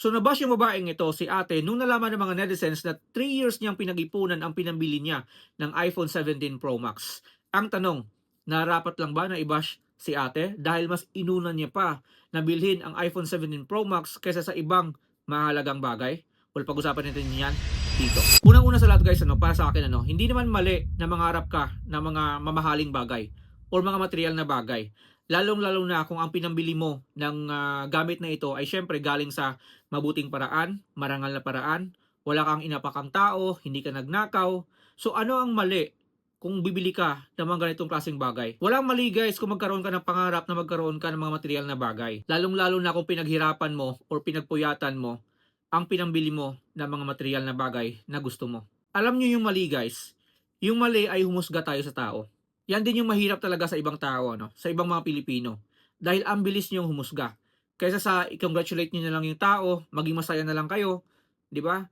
So nabash yung babaeng ito, si ate, nung nalaman ng mga netizens na 3 years niyang pinag-ipunan ang pinambili niya ng iPhone 17 Pro Max. Ang tanong, narapat lang ba na i-bash si ate dahil mas inuna niya pa na bilhin ang iPhone 17 Pro Max kaysa sa ibang mahalagang bagay? Well, pag-usapan natin yan dito. Unang-una sa lahat guys, ano, para sa akin, ano, hindi naman mali na mangarap ka ng mga mamahaling bagay or mga material na bagay. Lalong-lalo na kung ang pinambili mo ng ah, gamit na ito ay syempre galing sa mabuting paraan, marangal na paraan, wala kang inapakang tao, hindi ka nagnakaw. So ano ang mali kung bibili ka ng mga ganitong klaseng bagay? Walang mali guys kung magkaroon ka ng pangarap na magkaroon ka ng mga material na bagay. Lalong-lalo na kung pinaghirapan mo or pinagpuyatan mo ang pinambili mo ng mga material na bagay na gusto mo. Alam nyo yung mali guys, yung mali ay humusga tayo sa tao. Yan din yung mahirap talaga sa ibang tao, ano? sa ibang mga Pilipino. Dahil ang bilis niyong humusga. Kaysa sa i-congratulate niyo na lang yung tao, maging masaya na lang kayo, di ba?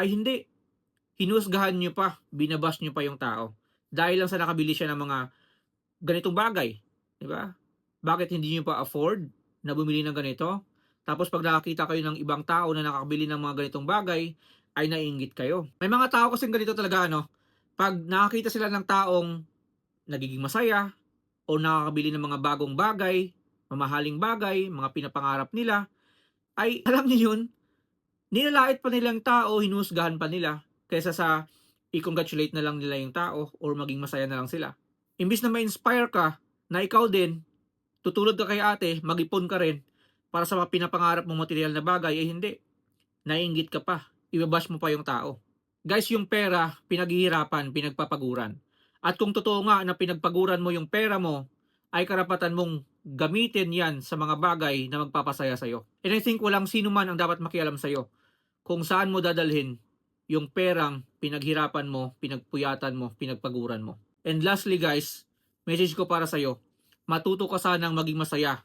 Ay hindi. Hinusgahan niyo pa, binabash niyo pa yung tao. Dahil lang sa nakabili siya ng mga ganitong bagay. Di ba? Bakit hindi niyo pa afford na bumili ng ganito? Tapos pag nakakita kayo ng ibang tao na nakakabili ng mga ganitong bagay, ay naiingit kayo. May mga tao kasing ganito talaga, ano? Pag nakakita sila ng taong nagiging masaya o nakakabili ng mga bagong bagay, mamahaling bagay, mga pinapangarap nila, ay alam niyo yun, nilalait pa nilang tao, hinusgahan pa nila, kaysa sa i-congratulate na lang nila yung tao or maging masaya na lang sila. Imbis na ma-inspire ka na ikaw din, tutulad ka kay ate, mag-ipon ka rin para sa mga pinapangarap mong material na bagay, eh hindi. Naiingit ka pa. Ibabash mo pa yung tao. Guys, yung pera, pinaghihirapan, pinagpapaguran. At kung totoo nga na pinagpaguran mo yung pera mo, ay karapatan mong gamitin yan sa mga bagay na magpapasaya sa'yo. And I think walang sino man ang dapat makialam sa'yo kung saan mo dadalhin yung perang pinaghirapan mo, pinagpuyatan mo, pinagpaguran mo. And lastly guys, message ko para sa'yo, matuto ka sanang maging masaya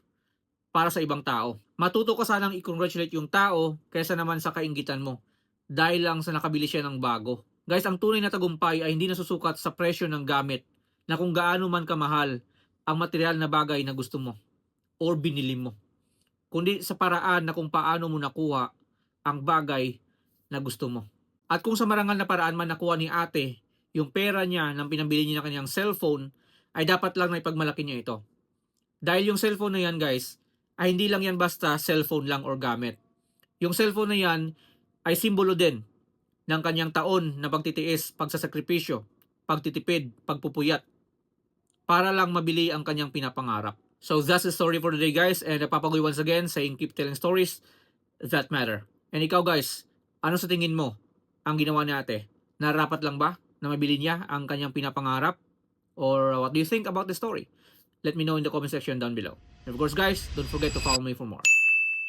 para sa ibang tao. Matuto ka sanang i-congratulate yung tao kaysa naman sa kaingitan mo dahil lang sa nakabili siya ng bago. Guys, ang tunay na tagumpay ay hindi nasusukat sa presyo ng gamit na kung gaano man kamahal ang material na bagay na gusto mo or binili mo. Kundi sa paraan na kung paano mo nakuha ang bagay na gusto mo. At kung sa marangal na paraan man nakuha ni ate yung pera niya nang pinambili niya ng kanyang cellphone, ay dapat lang na ipagmalaki niya ito. Dahil yung cellphone na yan guys, ay hindi lang yan basta cellphone lang or gamit. Yung cellphone na yan ay simbolo din ng kanyang taon na pagtitiis, pagsasakripisyo, pagtitipid, pagpupuyat para lang mabili ang kanyang pinapangarap. So that's the story for today guys and napapagoy once again saying keep telling stories that matter. And ikaw guys, ano sa tingin mo ang ginawa ni ate? Narapat lang ba na mabili niya ang kanyang pinapangarap? Or what do you think about the story? Let me know in the comment section down below. And of course guys, don't forget to follow me for more.